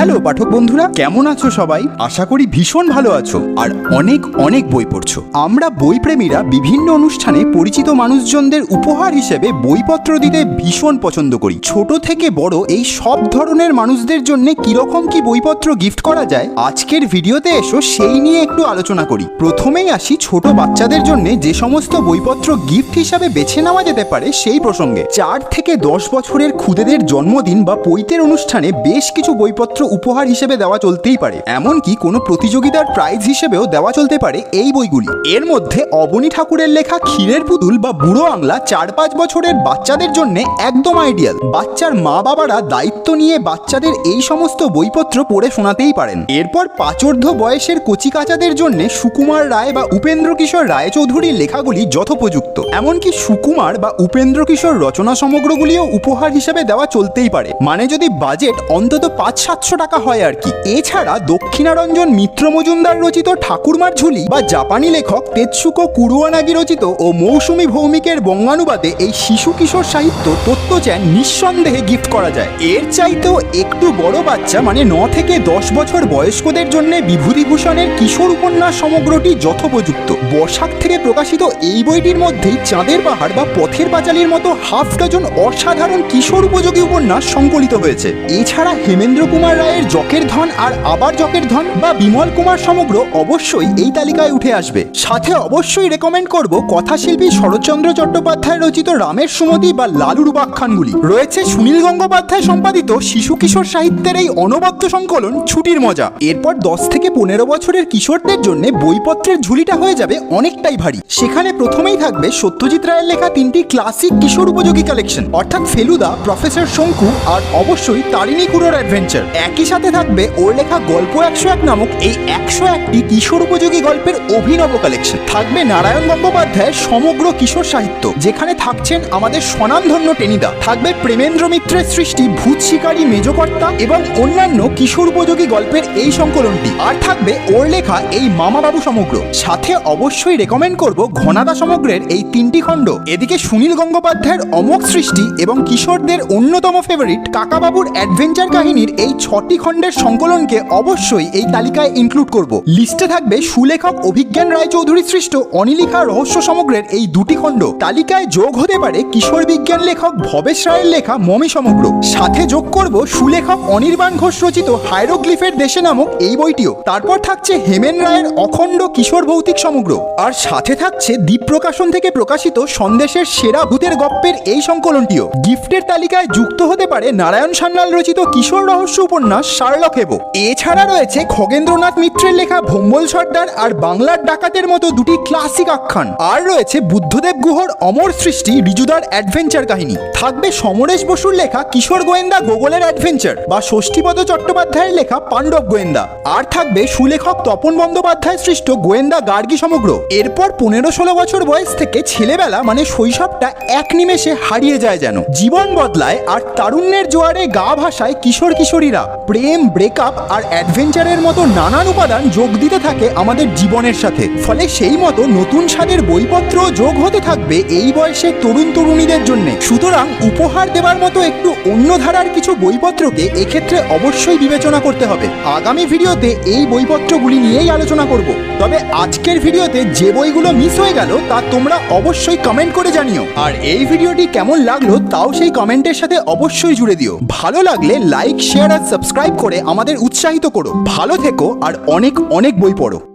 Hello পাঠক বন্ধুরা, কেমন আছো সবাই? আশা করি ভীষণ ভালো আছো আর অনেক অনেক বই পড়ছো। আমরা বই প্রেমীরা বিভিন্ন অনুষ্ঠানে পরিচিত মানুষজনদের উপহার হিসেবে বইপত্র দিতে ভীষণ পছন্দ করি। ছোট থেকে বড় এই সব ধরনের মানুষদের জন্য কীরকম কি বইপত্র গিফট করা যায়, আজকের ভিডিওতে এসো সেই নিয়ে একটু আলোচনা করি। প্রথমেই আসি ছোট বাচ্চাদের জন্য যে সমস্ত বইপত্র গিফট হিসাবে বেছে নেওয়া যেতে পারে সেই প্রসঙ্গে। চার থেকে দশ বছরের খুদেদের জন্মদিন বা পৈতের অনুষ্ঠানে বেশ কিছু বইপত্র উপহার হিসেবে দেওয়া চলতেই পারে। এমনকি কোনো প্রতিযোগিতার প্রাইজ হিসেবেও দেওয়া চলতে পারে এই বইগুলি। এর মধ্যে অবনী ঠাকুরের লেখা ক্ষীরের পুতুল বা বুড়ো আংলা চার পাঁচ বছরের বাচ্চাদের জন্য একদম আইডিয়াল বাচ্চার মা বাবারা দায়িত্ব নিয়ে বাচ্চাদের এই সমস্ত বইপত্র পড়ে শোনাতেই পারেন। এরপর পাচর্ধ বয়সের কচিকাচাদের জন্য সুকুমার রায় বা উপেন্দ্র কিশোর রায়চৌধুরীর লেখাগুলি যথোপযুক্ত। এমনকি সুকুমার বা উপেন্দ্র কিশোর রচনা সমগ্রগুলিও উপহার হিসেবে দেওয়া চলতেই পারে। মানে যদি বাজেট অন্তত পাঁচ সাতশো টাকা হয় আর কি। এছাড়া দক্ষিণারঞ্জন মিত্র মজুমদার রচিত ঠাকুরমার ঝুলি বা জাপানি লেখক তেৎসুকো কুরুয়ানাগি রচিত ও মৌসুমী ভৌমিকের বঙ্গানুবাদে এই শিশু কিশোর সাহিত্য তত্ত্বচ্যান নিঃসন্দেহে গিফট করা যায়। এর চাইতেও একটু বড় বাচ্চা মানে ন থেকে দশ বছর বয়স্কদের জন্য বিভূতিভূষণের কিশোর উপন্যাস সমগ্রটি যথোপযুক্ত। বর্ষাক থেকে প্রকাশিত এই বইটির মধ্যেই চাঁদের পাহাড় বা পথের পাঁচালীর মতো হাফ ডজন অসাধারণ কিশোর উপযোগী উপন্যাস সংকলিত হয়েছে। এছাড়া হেমেন্দ্র কুমার রায়ের জকের ধন আর আবার জকের ধন বা বিমল কুমার সমগ্র অবশ্যই এই তালিকায় উঠে আসবে। সাথে অবশ্যই রেকমেন্ড করব কথাশিল্পী শরৎচন্দ্র চট্টোপাধ্যায় রচিত রামের সুমতি বা লালুর উপাখ্যানগুলি। রয়েছে সুনীল গঙ্গোপাধ্যায় সম্পাদিত শিশু কিশোর সাহিত্যের এই অনবদ্য সংকলন ছুটির মজা। এরপর দশ থেকে পনেরো বছরের কিশোরদের জন্য বইপত্রের ঝুলিটা হয়ে যাবে অনেকটাই ভারী। সেখানে প্রথমেই থাকবে সত্যজিৎ রায়ের লেখা তিনটি ক্লাসিক কিশোর উপযোগী কালেকশন অর্থাৎ ফেলুদা প্রফেসর শঙ্কু আর অবশ্যই তারিণী কুরোর অ্যাডভেঞ্চার একই সাথে থাকবে ওর লেখা গল্প একশো এক নামক এই একশো একটি কিশোর উপযোগী গল্পের অভিনব কালেকশন থাকবে নারায়ণ গঙ্গোপাধ্যায়ের সমগ্র কিশোর সাহিত্য, যেখানে থাকছেন আমাদের স্বনামধন্য টেনিদা। থাকবে প্রেমেন্দ্র মিত্রের সৃষ্টি, ভূত শিকারী মেজকর্তা এবং অন্যান্য কিশোর উপযোগী গল্পের এই সংকলনটি। আর থাকবে ওর লেখা এই মামাবাবু সমগ্র। সাথে অবশ্যই রেকমেন্ড করব ঘনাদা সমগ্রের এই তিনটি খণ্ড। এদিকে সুনীল গঙ্গোপাধ্যায়ের অমোঘ সৃষ্টি এবং কিশোরদের অন্যতম ফেভারিট কাকাবাবুর অ্যাডভেঞ্চার কাহিনীর এই ছটি খণ্ডের সংকলনকে অবশ্যই এই তালিকায় ইনক্লুড করব। লিস্টে থাকবে সুলেখক অভিজ্ঞান রায়চৌধুরী সৃষ্ট অনিলিখা রহস্য সমগ্রের এই দুটি খণ্ড। তালিকায় যোগ হতে পারে কিশোর বিজ্ঞান লেখক ভবেশ রায়ের লেখা মমি সমগ্র। সাথে যোগ করব সুলেখক অনির্বাণ ঘোষ রচিত হাইরোগ্লিফের দেশে নামক এই বইটিও। তারপর থাকছে হেমেন রায়ের অখণ্ড কিশোর ভৌতিক সমগ্র। আর সাথে থাকছে দ্বীপ প্রকাশন থেকে প্রকাশিত সন্দেশের সেরা ভূতের গপ্পের এই সংকলনটিও। গিফটের তালিকায় যুক্ত হতে পারে নারায়ণ সান্যাল রচিত কিশোর রহস্য উপন্যাস। শার্লক হেবো। এছাড়া রয়েছে খগেন্দ্রনাথ মিত্রের লেখা ভম্বল সর্দার আর বাংলার ডাকাতের মতো দুটি ক্লাসিক আখ্যান। আর রয়েছে বুদ্ধদেব গুহর অমর সৃষ্টি রিজুদার অ্যাডভেঞ্চার কাহিনী। থাকবে সমরেশ বসুর লেখা কিশোর গোয়েন্দা গোগলের অ্যাডভেঞ্চার বা ষষ্ঠীপদ চট্টোপাধ্যায়ের লেখা পাণ্ডব গোয়েন্দা। আর থাকবে সুলেখক তপন বন্দ্যোপাধ্যায় সৃষ্ট গোয়েন্দা গার্গী সমগ্র। এরপর পনেরো ষোলো বছর বয়স থেকে ছেলেবেলা মানে শৈশবটা এক নিমেষে হারিয়ে যায় যেন। জীবন বদলায় আর তারুণ্যের জোয়ারে গা ভাসায় কিশোর কিশোরীরা। প্রেম ব্রেকআপ আর অ্যাডভেঞ্চারের মতো নানান উপাদান যোগ দিতে থাকে আমাদের জীবনের সাথে। ফলে সেই মতো নতুন স্বাদের বইপত্র যোগ হতে থাকবে এই বয়সের তরুণ তরুণীদের জন্য। সুতরাং উপহার দেওয়ার মতো একটু অন্য ধারার কিছু বইপত্রকে এক্ষেত্রে অবশ্যই বিবেচনা করতে হবে। আগামী ভিডিওতে এই বইপত্রগুলি নিয়েই আলোচনা করব। তবে আজকের ভিডিওতে যে বইগুলো মিস হয়ে গেল তা তোমরা অবশ্যই কমেন্ট করে জানিও। আর এই ভিডিওটি কেমন লাগল তাও সেই কমেন্টের সাথে অবশ্যই জুড়ে দিও। ভালো লাগলে লাইক শেয়ার আর সাবস্ক্রাইব করে আমাদের উৎসাহিত করো। ভালো থেকো আর অনেক অনেক বই পড়ো।